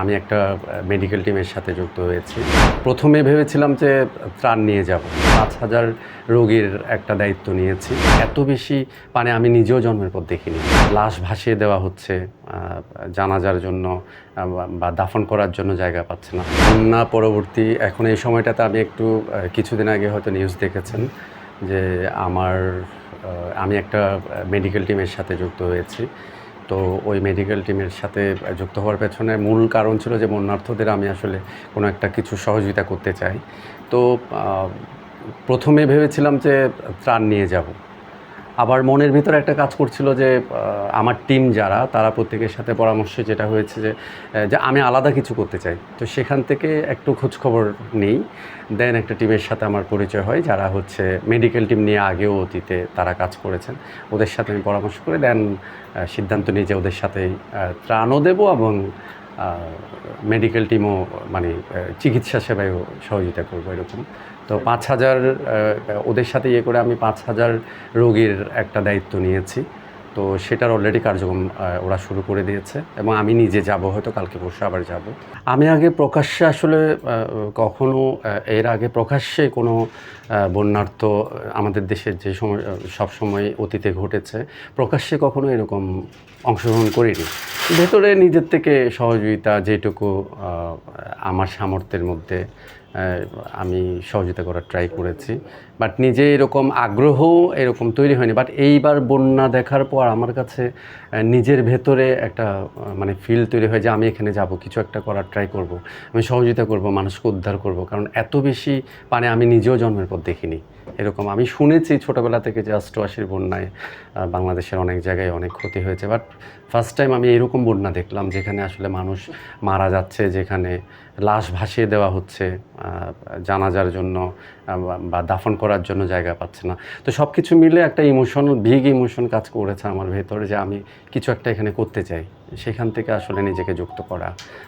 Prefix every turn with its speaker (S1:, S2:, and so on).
S1: আমি একটা মেডিকেল টিমের সাথে যুক্ত হয়েছি। প্রথমে ভেবেছিলাম যে ত্রাণ নিয়ে যাব। পাঁচ হাজার রোগীর একটা দায়িত্ব নিয়েছি। এত বেশি মানে আমি নিজেও জন্মের পর দেখিনি। লাশ ভাসিয়ে দেওয়া হচ্ছে জানাজার জন্য বা দাফন করার জন্য জায়গা পাচ্ছে না। বন্যা পরবর্তী এখন এই সময়টাতে আমি একটু কিছুদিন আগে হয়তো নিউজ দেখেছেন যে আমার আমি একটা মেডিকেল টিমের সাথে যুক্ত হয়েছি। তো ওই মেডিকেল টিমের সাথে যুক্ত হওয়ার পেছনে মূল কারণ ছিল যে বন্যার্থদের আমি আসলে কোনো একটা কিছু সহযোগিতা করতে চাই। তো প্রথমে ভেবেছিলাম যে ত্রাণ নিয়ে যাব। আবার মনের ভিতরে একটা কাজ করছিল যে আমার টিম যারা, তারা প্রত্যেকের সাথে পরামর্শে যেটা হয়েছে যে যে আমি আলাদা কিছু করতে চাই। তো সেখান থেকে একটু খোঁজখবর নেই। দেন একটা টিমের সাথে আমার পরিচয় হয়, যারা হচ্ছে মেডিকেল টিম নিয়ে আগেও অতীতে তারা কাজ করেছেন। ওদের সাথে আমি পরামর্শ করে দেন সিদ্ধান্ত নিয়ে যে ওদের সাথেই ত্রাণও দেবো এবং মেডিকেল টিমও মানে চিকিৎসা সেবায়ও সহযোগিতা করব এরকম। তো পাঁচ হাজার ওদের সাথে ইয়ে করে আমি পাঁচ হাজার রোগীর একটা দায়িত্ব নিয়েছি। তো সেটার অলরেডি কার্যক্রম ওরা শুরু করে দিয়েছে এবং আমি নিজে যাব, হয়তো কালকে পরশু আবার যাব। আমি আগে প্রকাশ্যে আসলে কখনো এর আগে প্রকাশ্যে কোনো বন্যার্থ আমাদের দেশের যে সময় সব সময় অতীতে ঘটেছে, প্রকাশ্যে কখনো এরকম অংশগ্রহণ করিনি। ভেতরে নিজের থেকে সহযোগিতা যেটুকু আমার সামর্থ্যের মধ্যে আমি সহযোগিতা করার ট্রাই করেছি। বাট নিজে এরকম আগ্রহ এরকম তৈরি হয়নি। বাট এইবার বন্যা দেখার পর আমার কাছে নিজের ভেতরে একটা মানে ফিল তৈরি হয় যে আমি এখানে যাব, কিছু একটা করার ট্রাই করব। আমি সহযোগিতা করব, মানুষকে উদ্ধার করব। কারণ এত বেশি মানে আমি নিজেও জন্মের পর দেখিনি। এরকম। আমি শুনেছি ছোটোবেলা থেকে যে অষ্টআশির বন্যায় বাংলাদেশের অনেক জায়গায় অনেক ক্ষতি হয়েছে। বাট ফার্স্ট টাইম আমি এরকম বন্যা দেখলাম যেখানে আসলে মানুষ মারা যাচ্ছে, যেখানে লাশ ভাসিয়ে দেওয়া হচ্ছে জানাজার জন্য বা দাফন করার জন্য জায়গা পাচ্ছে না। তো সব কিছু মিলে একটা ইমোশন ভিগ ইমোশন কাজ করেছে আমার ভেতরে যে আমি কিছু একটা এখানে করতে চাই। সেখান থেকে আসলে নিজেকে যুক্ত করা।